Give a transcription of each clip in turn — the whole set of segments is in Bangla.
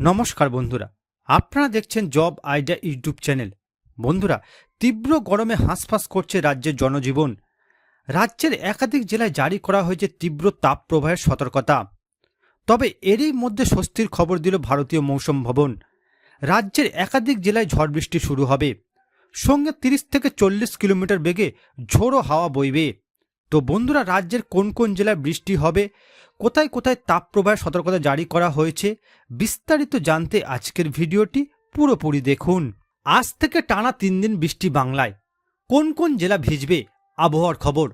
নমস্কার বন্ধুরা। আপনারা দেখছেন জব আইডিয়া ইউটিউব চ্যানেল। বন্ধুরা, তীব্র গরমে হাঁসফাঁস করছে রাজ্যের জনজীবন। রাজ্যের একাধিক জেলায় জারি করা হয়েছে তীব্র তাপ প্রবাহের সতর্কতা। তবে এরই মধ্যে স্বস্তির খবর দিল ভারতীয় মৌসুম ভবন। রাজ্যের একাধিক জেলায় ঝড় বৃষ্টি শুরু হবে। সঙ্গে তিরিশ থেকে চল্লিশ কিলোমিটার বেগে ঝোড়ো হাওয়া বইবে। তো বন্ধুরা, রাজ্যের কোন কোন জেলায় বৃষ্টি হবে? কোথায় কোথায় তাপপ্রবাহের সতর্কতা জারি করা হয়েছে? বিস্তারিত জানতে আজকের ভিডিওটি পুরোপুরি দেখুন। আজ থেকে টানা তিন দিন বৃষ্টি বাংলায়। কোন কোন জেলা ভিজবে? আবহাওয়ার খবর।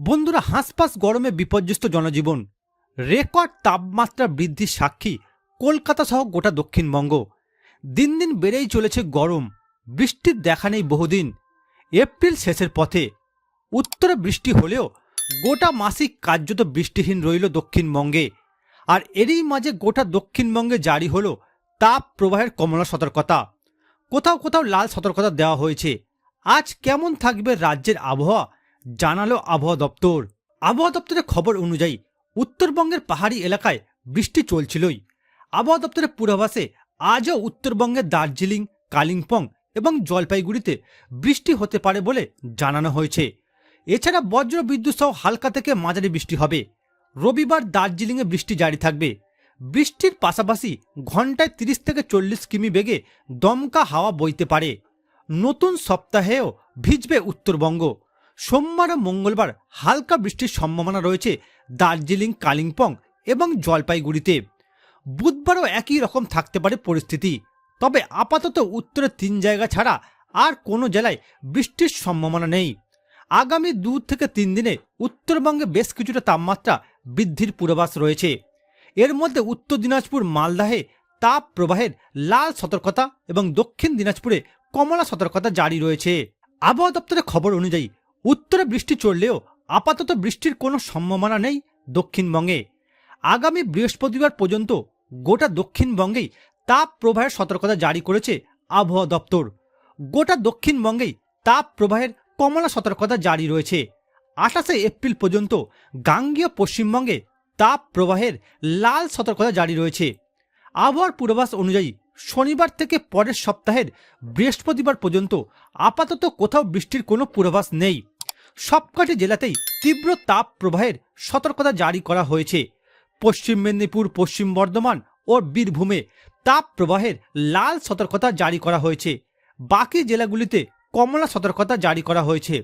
বন্ধুরা, হাঁসপাস গরমে বিপর্যস্ত জনজীবন। রেকর্ড তাপমাত্রা বৃদ্ধির সাক্ষী কলকাতা সহ গোটা দক্ষিণবঙ্গ। দিন দিন বেড়েই চলেছে গরম। বৃষ্টির দেখা নেই বহুদিন। এপ্রিল শেষের পথে উত্তরে বৃষ্টি হলেও গোটা মাসিক কার্যত বৃষ্টিহীন রইল দক্ষিণবঙ্গে। আর এরই মাঝে গোটা দক্ষিণবঙ্গে জারি হলো তাপ প্রবাহের কমলা সতর্কতা। কোথাও কোথাও লাল সতর্কতা দেওয়া হয়েছে। আজ কেমন থাকবে রাজ্যের আবহাওয়া জানালো আবহাওয়া দপ্তর। আবহাওয়া দপ্তরের খবর অনুযায়ী উত্তরবঙ্গের পাহাড়ি এলাকায় বৃষ্টি চলছিলই। আবহাওয়া দপ্তরের পূর্বাভাসে আজও উত্তরবঙ্গের দার্জিলিং, কালিম্পং এবং জলপাইগুড়িতে বৃষ্টি হতে পারে বলে জানানো হয়েছে। এছাড়া বজ্র বিদ্যুৎ সহ হালকা থেকে মাঝারি বৃষ্টি হবে। রবিবার দার্জিলিংয়ে বৃষ্টি জারি থাকবে। বৃষ্টির পাশাপাশি ঘন্টায় তিরিশ থেকে চল্লিশ কিমি বেগে দমকা হাওয়া বইতে পারে। নতুন সপ্তাহেও ভিজবে উত্তরবঙ্গ। সোমবার ও মঙ্গলবার হালকা বৃষ্টির সম্ভাবনা রয়েছে দার্জিলিং, কালিম্পং এবং জলপাইগুড়িতে। বুধবারও একই রকম থাকতে পারে পরিস্থিতি। তবে আপাতত উত্তরের তিন জায়গা ছাড়া আর কোনো জেলায় বৃষ্টির সম্ভাবনা নেই। আগামী দু থেকে তিন দিনে উত্তরবঙ্গে বেশ কিছুটা তাপমাত্রা বৃদ্ধির পূর্বাভাস রয়েছে। এর মধ্যে উত্তর দিনাজপুর, মালদাহে তাপ প্রবাহের লাল সতর্কতা এবং দক্ষিণ দিনাজপুরে কমলা সতর্কতা জারি রয়েছে। আবহাওয়া দপ্তরের খবর অনুযায়ী উত্তরে বৃষ্টি চললেও আপাতত বৃষ্টির কোনো সম্ভাবনা নেই দক্ষিণবঙ্গে। আগামী বৃহস্পতিবার পর্যন্ত গোটা দক্ষিণবঙ্গেই তাপ প্রবাহের সতর্কতা জারি করেছে আবহাওয়া দপ্তর। গোটা দক্ষিণবঙ্গেই তাপ প্রবাহের কমলা সতর্কতা জারি রয়েছে। আঠাশে এপ্রিল পর্যন্ত গাঙ্গীয় পশ্চিমবঙ্গে তাপ প্রবাহের লাল সতর্কতা জারি রয়েছে। আবহাওয়ার পূর্বাভাস অনুযায়ী শনিবার থেকে পরের সপ্তাহের বৃহস্পতিবার পর্যন্ত আপাতত কোথাও বৃষ্টির কোনো পূর্বাভাস নেই। সবকটি জেলাতেই তীব্র তাপ প্রবাহের সতর্কতা জারি করা হয়েছে। পশ্চিম মেদিনীপুর, পশ্চিম বর্ধমান ও বীরভূমে তাপ প্রবাহের লাল সতর্কতা জারি করা হয়েছে। বাকি জেলাগুলিতে কমলা সতর্কতা জারি করা হয়েছে।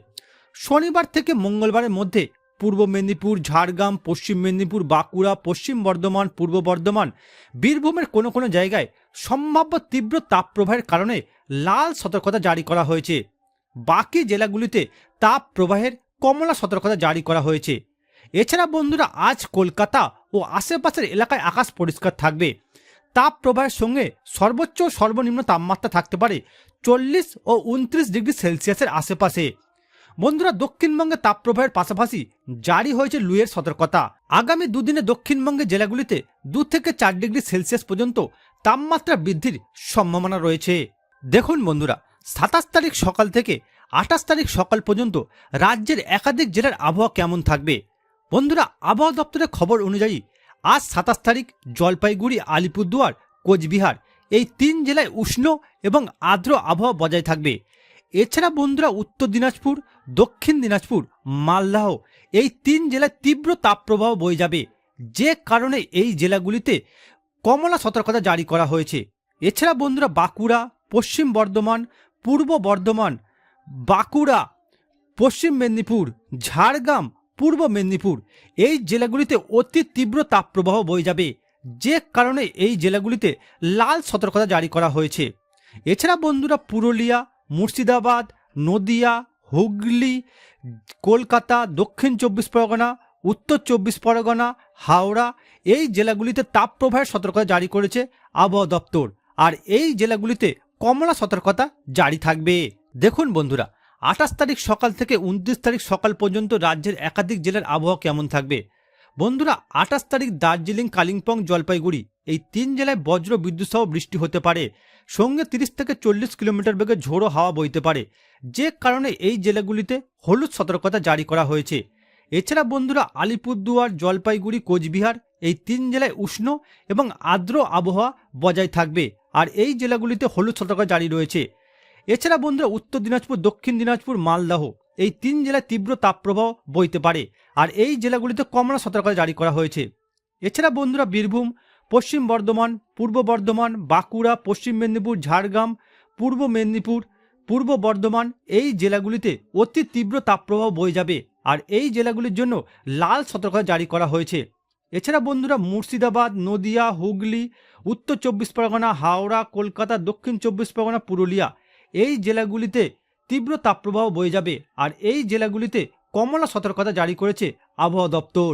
শনিবার থেকে মঙ্গলবারের মধ্যে পূর্ব মেদিনীপুর, ঝাড়গ্রাম, পশ্চিম মেদিনীপুর, বাঁকুড়া, পশ্চিম বর্ধমান, পূর্ব বর্ধমান বীরভূমের কোনো কোনো জায়গায় সম্ভাব্য তীব্র তাপপ্রবাহের কারণে লাল সতর্কতা জারি করা হয়েছে। বাকি জেলাগুলিতে তাপ প্রবাহের কমলা সতর্কতা জারি করা হয়েছে। এছাড়া বন্ধুরা, আজ কলকাতা ও আশেপাশের এলাকায় আকাশ পরিষ্কার থাকবে। তাপ প্রবাহের সঙ্গে সর্বোচ্চ সর্বনিম্ন তাপমাত্রা থাকতে পারে চল্লিশ ও উনত্রিশ ডিগ্রি সেলসিয়াসের আশেপাশে। বন্ধুরা, দক্ষিণবঙ্গে তাপপ্রবাহের পাশাপাশি জারি হয়েছে লুয়ের সতর্কতা। আগামী দুদিনে দক্ষিণবঙ্গের জেলাগুলিতে দু থেকে চার ডিগ্রি সেলসিয়াস পর্যন্ত তাপমাত্রা বৃদ্ধির সম্ভাবনা রয়েছে। দেখুন বন্ধুরা, সাতাশ তারিখ সকাল থেকে আঠাশ তারিখ সকাল পর্যন্ত রাজ্যের একাধিক জেলার আবহাওয়া কেমন থাকবে? বন্ধুরা, আবহাওয়া দপ্তরের খবর অনুযায়ী আজ সাতাশ তারিখ জলপাইগুড়ি, আলিপুরদুয়ার, কোচবিহার এই তিন জেলায় উষ্ণ এবং আর্দ্র আবহাওয়া বজায় থাকবে। এছাড়া বন্ধুরা উত্তর দিনাজপুর, দক্ষিণ দিনাজপুর, মালদাহ এই তিন জেলায় তীব্র তাপপ্রবাহ বয়ে যাবে। যে কারণে এই জেলাগুলিতে কমলা সতর্কতা জারি করা হয়েছে। এছাড়া বন্ধুরা বাঁকুড়া, পশ্চিম বর্ধমান, পূর্ব বর্ধমান, বাঁকুড়া, পশ্চিম মেদিনীপুর, ঝাড়গ্রাম, পূর্ব মেদিনীপুর এই জেলাগুলিতে অতি তীব্র তাপপ্রবাহ বয়ে যাবে। যে কারণে এই জেলাগুলিতে লাল সতর্কতা জারি করা হয়েছে। এছাড়া বন্ধুরা পুরুলিয়া, মুর্শিদাবাদ, নদিয়া, হুগলি, কলকাতা, দক্ষিণ চব্বিশ পরগনা, উত্তর চব্বিশ পরগনা, হাওড়া এই জেলাগুলিতে তাপপ্রবাহের সতর্কতা জারি করেছে আবহাওয়া দপ্তর। আর এই জেলাগুলিতে কমলা সতর্কতা জারি থাকবে। দেখুন বন্ধুরা, আঠাশ তারিখ সকাল থেকে উনত্রিশ তারিখ সকাল পর্যন্ত রাজ্যের একাধিক জেলার আবহাওয়া কেমন থাকবে? বন্ধুরা, আঠাশ তারিখ দার্জিলিং, কালিম্পং, জলপাইগুড়ি, এই তিন জেলায় বজ্র বিদ্যুৎ সহ বৃষ্টি হতে পারে। সঙ্গে তিরিশ থেকে চল্লিশ কিলোমিটার বেগে ঝোড়ো হাওয়া বইতে পারে। যে কারণে এই জেলাগুলিতে হলুদ সতর্কতা জারি করা হয়েছে। এছাড়া বন্ধুরা, আলিপুরদুয়ার, জলপাইগুড়ি, কোচবিহার এই তিন জেলায় উষ্ণ এবং আর্দ্র আবহাওয়া বজায় থাকবে আর এই জেলাগুলিতে হলুদ সতর্কতা জারি রয়েছে। এছাড়া বন্ধুরা, উত্তর দিনাজপুর, দক্ষিণ দিনাজপুর, মালদাহ এই তিন জেলায় তীব্র তাপপ্রবাহ বইতে পারে। আর এই জেলাগুলিতে কমলা সতর্কতা জারি করা হয়েছে। এছাড়া বন্ধুরা, বীরভূম, পশ্চিম বর্ধমান, পূর্ব বর্ধমান, বাঁকুড়া, পশ্চিম মেদিনীপুর, ঝাড়গ্রাম, পূর্ব মেদিনীপুর, পূর্ব বর্ধমান এই জেলাগুলিতে অতি তীব্র তাপপ্রবাহ বয়ে যাবে। আর এই জেলাগুলির জন্য লাল সতর্কতা জারি করা হয়েছে। এছাড়া বন্ধুরা, মুর্শিদাবাদ, নদিয়া, হুগলি, উত্তর চব্বিশ পরগনা, হাওড়া, কলকাতা, দক্ষিণ চব্বিশ পরগনা, পুরুলিয়া এই জেলাগুলিতে তীব্র তাপপ্রবাহ বয়ে যাবে আর এই জেলাগুলিতে কমলা সতর্কতা জারি করেছে আবহাওয়া দপ্তর।